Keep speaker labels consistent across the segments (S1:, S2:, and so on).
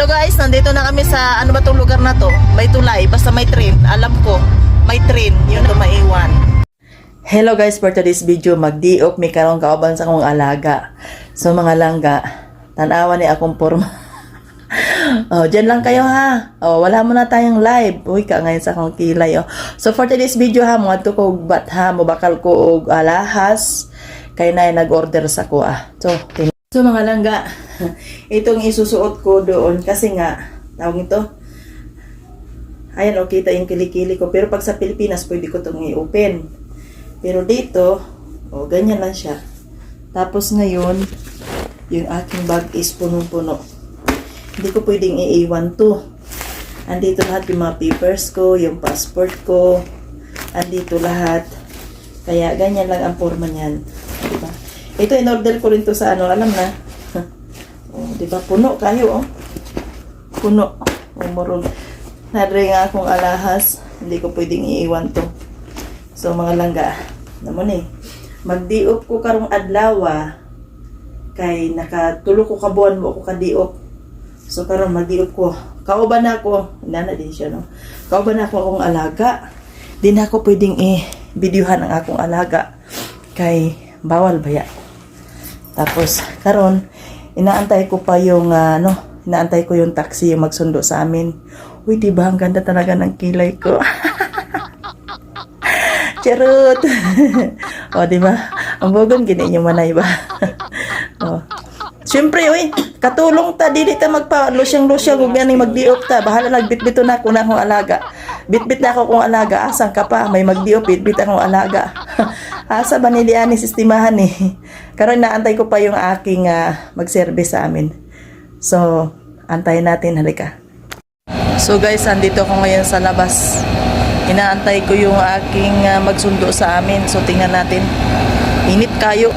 S1: Hello guys, nandito na kami sa ano ba tong lugar na to? May tulay, basta may train. Alam ko, may train. Yun to maiwan. Hello guys, for today's video, magdiok may karong kauban sa akong alaga. So mga langga, tanawa ni akong porma. oh, dyan lang kayo ha. Oh, wala mo na tayong live. Uy, ka ngayon sa akong kilay. Oh. So for today's video ha, mga to ko bat ha, mubakal ko og alahas. Kay na nag-order sa ko ah. So, So mga langga, itong isusuot ko doon kasi nga, tawag ito, ayan o, kita yung kilikili ko. Pero pag sa Pilipinas, pwede ko itong i-open. Pero dito, o, ganyan lang siya. Tapos ngayon, yung aking bag is punong-puno. Hindi ko pwedeng iiwan to. Andito lahat yung mga papers ko, yung passport ko, andito lahat. Kaya ganyan lang ang forma niyan. Diba? Ito, in-order ko rin to sa ano, alam na. oh, diba? Puno kayo, oh. Puno. Oh, murong. Nadre nga akong alahas. Hindi ko pwedeng iiwan to. So, mga langga. Naman eh. Magdiop ko karong adlawa. Kay nakatulo ko kabuan mo ako kadiop. So, karon magdiop ko. Kauban na ako. Nana din siya, no? Kauban na ako akong alaga. Di na ako pwedeng i-videohan ang akong alaga. Kay bawal baya. Tapos, karon inaantay ko pa yung, ah, ano, inaantay ko yung taxi yung magsundo sa amin. Uy, di ba ang ganda talaga ng kilay ko? Charot! o, di ba? Ang bugon, gini nyo manay ba? o. Siyempre, uy, katulong ta, dili ta magpa lusyang-lusyang kung yan magdiop ta. Bahala nagbitbito na ako na akong alaga. Bitbit na ako kung alaga. Asan ka pa? May magdiop, bitbit akong alaga. Asa ba nili ani sistimahan eh. Karon naantay ko pa yung aking ah, mag-service sa amin. So, antayin natin. Halika. So guys, andito ako ngayon sa labas. Inaantay ko yung aking ah, magsundo sa amin. So tingnan natin. Init kayo.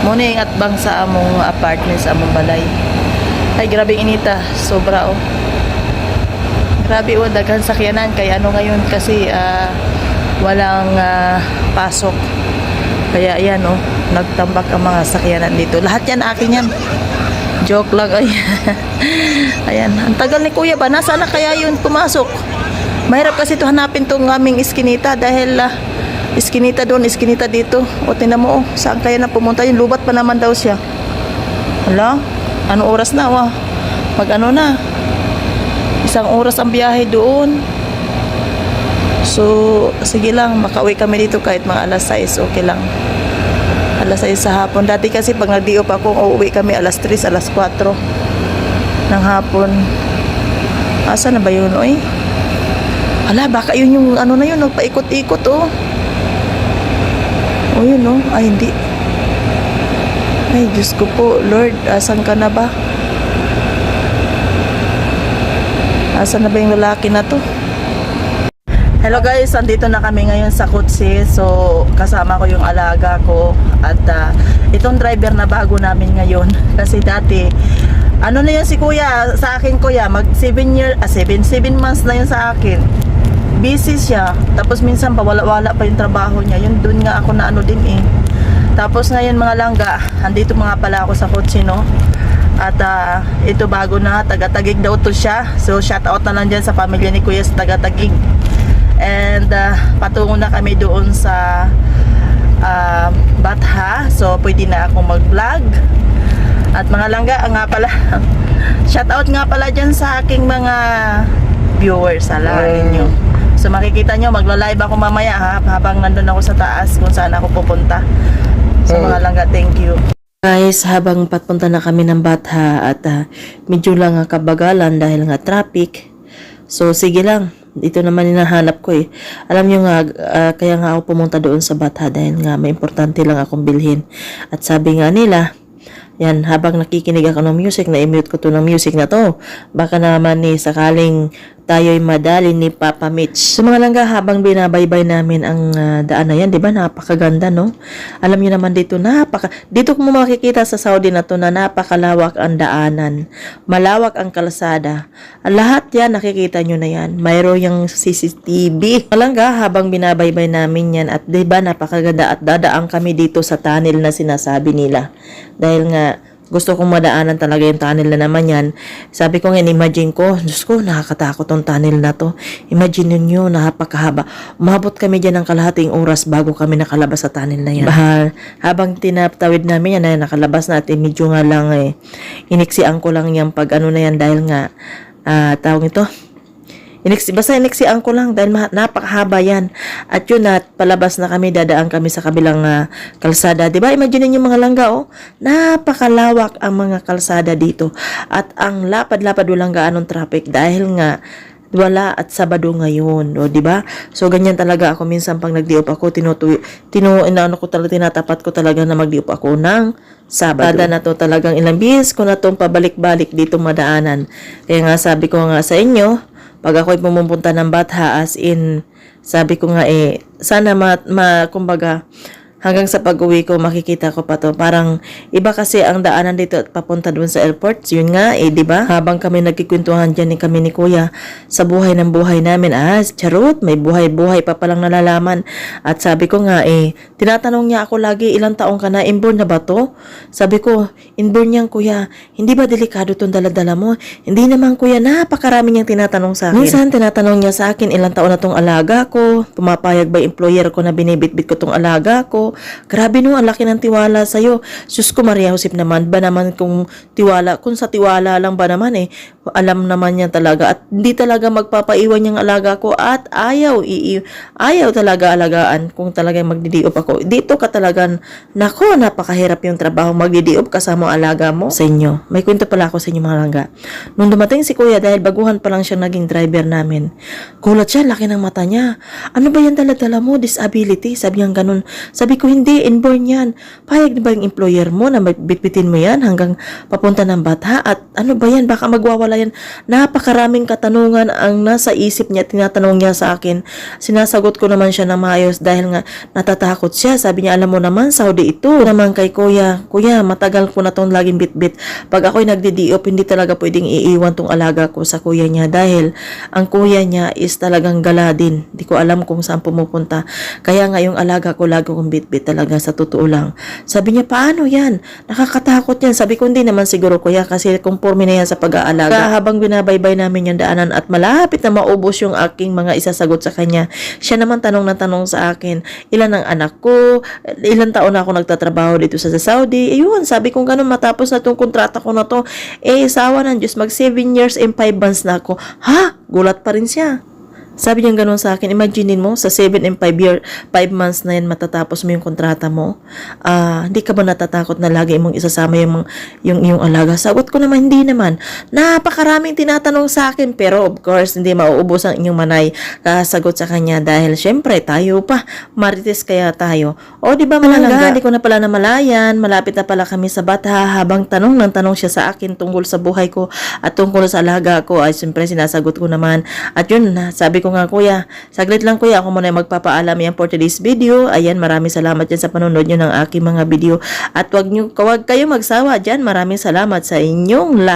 S1: Muna yung atbang sa among apartment, sa among balay. Ay, grabe inita. Sobra oh. Grabe oh, daghan sakyanan. Kaya ano ngayon kasi ah, walang ah, pasok. Kaya ayan oh, nagtambak ang mga sakyanan dito. Lahat yan akin yan. Joke lang ay. Ayan, ang tagal ni Kuya ba? Nasaan na kaya yun pumasok? Mahirap kasi ito hanapin tong aming iskinita dahil ah, iskinita doon, iskinita dito. O tinan mo, oh, saan kaya na pumunta? Yung lubat pa naman daw siya. Hala, anong oras na? Wah, mag ano na? Isang oras ang biyahe doon. So, sige lang, makauwi kami dito kahit mga alas 6, okay lang alas 6 sa hapon. Dati kasi pag nag-diop ako, uuwi kami alas 3, alas 4 ng hapon. Asa na ba yun, oy? Ala, baka yun yung ano na yun, nagpaikot-ikot, oh. O yun, oh. Ay, hindi. Ay, Diyos ko po, Lord, asan ka na ba? Asan na ba yung lalaki na to? Hello guys, andito na kami ngayon sa Kutsi. So, kasama ko yung alaga ko at ah, itong driver na bago namin ngayon. Kasi dati ano na yun si kuya? Sa akin kuya mag 7 year ah 7 7 months na yun sa akin. Busy siya. Tapos minsan pa wala wala pa yung trabaho niya. Yun dun nga ako na ano din eh. Tapos ngayon mga langga andito mga pala ako sa Kutsi no at ah, ito bago na taga-tagig daw to siya so shout out na lang dyan sa pamilya ni kuya sa taga-tagig And uh, patungo na kami doon sa uh, Batha. So pwede na akong mag-vlog. At mga langga, nga pala. Shout out nga pala dyan sa aking mga viewers. Ala ninyo. So makikita nyo, magla-live ako mamaya ha, habang nandun ako sa taas kung saan ako pupunta. So mga langga, thank you. Guys, habang papunta na kami ng Batha at ah, medyo lang nga kabagalan dahil nga traffic. So sige lang, ito naman hinahanap ko eh. Alam nyo nga, ah, kaya nga ako pumunta doon sa Batha dahil nga may importante lang akong bilhin. At sabi nga nila, yan, habang nakikinig ako ng music, na-mute ko to ng music na to. Baka naman ni sakaling tayo'y madali ni Papa Mitch. So mga langga, habang binabaybay namin ang ah, daan na yan, di ba? Napakaganda, no? Alam niyo naman dito, napaka... Dito mo makikita sa Saudi na to na napakalawak ang daanan. Malawak ang kalsada. Lahat yan, nakikita nyo na yan. Mayroon yung CCTV. Mga langga, habang binabaybay namin yan, at di ba napakaganda at dadaan kami dito sa tunnel na sinasabi nila. Dahil nga,
S2: gusto kong madaanan talaga yung tunnel na naman yan. Sabi ko ngayon, imagine ko, Diyos ko, nakakatakot tong tunnel na to. Imagine ninyo, napakahaba. Umabot kami dyan ng kalahating oras bago kami nakalabas sa tunnel na yan. Bahal, habang tinatawid namin yan, ay nakalabas na at eh, medyo nga lang eh, iniksian ko lang yan pag ano na yan dahil nga, ah, tawag ito, Iniksi, basta iniksian ko lang dahil napakahaba yan. At yun at palabas na kami, dadaan kami sa kabilang ah, kalsada. 'Di ba Imagine niyo mga langga, oh. Napakalawak ang mga kalsada dito. At ang lapad-lapad walang gaanong traffic dahil nga wala at Sabado ngayon, o di ba? So ganyan talaga ako minsan pag nagdiop ako, tinutu tinu inaano ko talaga tinatapat ko talaga na magdiop ako ng Sabado. Tada na to talagang ilang bis ko na tong pabalik-balik dito madaanan. Kaya nga sabi ko nga sa inyo, pag ako'y pumupunta ng Batha as in, sabi ko nga eh, sana ma, ma kumbaga, hanggang sa pag-uwi ko makikita ko pa to. Parang iba kasi ang daanan dito at papunta doon sa airport. Yun nga eh, 'di ba? Habang kami nagkikwentuhan diyan ni kami ni Kuya sa buhay ng buhay namin. Ah, charot, may buhay-buhay pa palang nalalaman. At sabi ko nga eh, tinatanong niya ako lagi, ilang taong ka na? Inborn na ba to? Sabi ko, inborn yan Kuya. Hindi ba delikado tong daladala mo? Hindi naman Kuya, napakarami niyang tinatanong sa akin. Minsan tinatanong niya sa akin, ilang taon na tong alaga ko? Pumapayag ba employer ko na binibitbit ko tong alaga ko? Grabe no, ang laki ng tiwala sa'yo. Sus ko Maria Josep naman, ba naman kung tiwala, kung sa tiwala lang ba naman eh, alam naman niya talaga at hindi talaga magpapaiwan yung alaga ko at ayaw, ii, ayaw talaga alagaan kung talaga magdidiop ako. Dito ka talaga, nako, napakahirap yung trabaho magdidiop kasama alaga mo sa inyo. May kwento pala ako sa inyo mga langga. Nung dumating si kuya dahil baguhan pa lang siya naging driver namin, gulat siya, laki ng mata niya. Ano ba yan dala-dala mo? Disability? Sabi niya ganun. Sabi ko, hindi, inborn yan. Payag na ba yung employer mo na bitbitin mo yan hanggang papunta ng bata? At ano ba yan? Baka magwawala yan. Napakaraming katanungan ang nasa isip niya, tinatanong niya sa akin. Sinasagot ko naman siya na maayos dahil nga natatakot siya. Sabi niya, alam mo naman, Saudi ito. Naman kay kuya, kuya, matagal ko na tong laging bitbit. Pag ako'y nagdidiop, hindi talaga pwedeng iiwan tong alaga ko sa kuya niya dahil ang kuya niya is talagang gala din. Di ko alam kung saan pumupunta. Kaya nga yung alaga ko lagi kong bitbit talaga sa totoo lang. Sabi niya, paano yan? Nakakatakot yan. Sabi ko, hindi naman siguro kuya kasi conforme na yan sa pag-aalaga. Habang binabaybay namin yung daanan at malapit na maubos yung aking mga isasagot sa kanya, siya naman tanong na tanong sa akin, ilan ang anak ko, ilan taon na ako nagtatrabaho dito sa Saudi. Ayun, sabi ko ganun matapos na tong kontrata ko na to, eh, sawa ng Diyos, mag 7 years and 5 months na ako. Ha? Gulat pa rin siya. Sabi niya ganun sa akin, imaginein mo, sa 7 and 5 year, 5 months na yan matatapos mo yung kontrata mo. Ah, hindi ka ba natatakot na lagi mong isasama yung, yung, yung alaga? Sagot ko naman, hindi naman. Napakaraming tinatanong sa akin, pero of course, hindi mauubos ang inyong manay kasagot sa kanya dahil syempre, tayo pa, marites kaya tayo. O, di ba malangga, hindi ko na pala namalayan, malapit na pala kami sa bata habang tanong ng tanong siya sa akin tungkol sa buhay ko at tungkol sa alaga ko ay syempre sinasagot ko naman. At yun na, sabi ko nga kuya, saglit lang kuya, ako muna magpapaalam yan for today's video. Ayan, maraming salamat dyan sa panonood nyo ng aking mga video. At wag, nyo, wag kayo magsawa dyan, maraming salamat sa inyong lahat.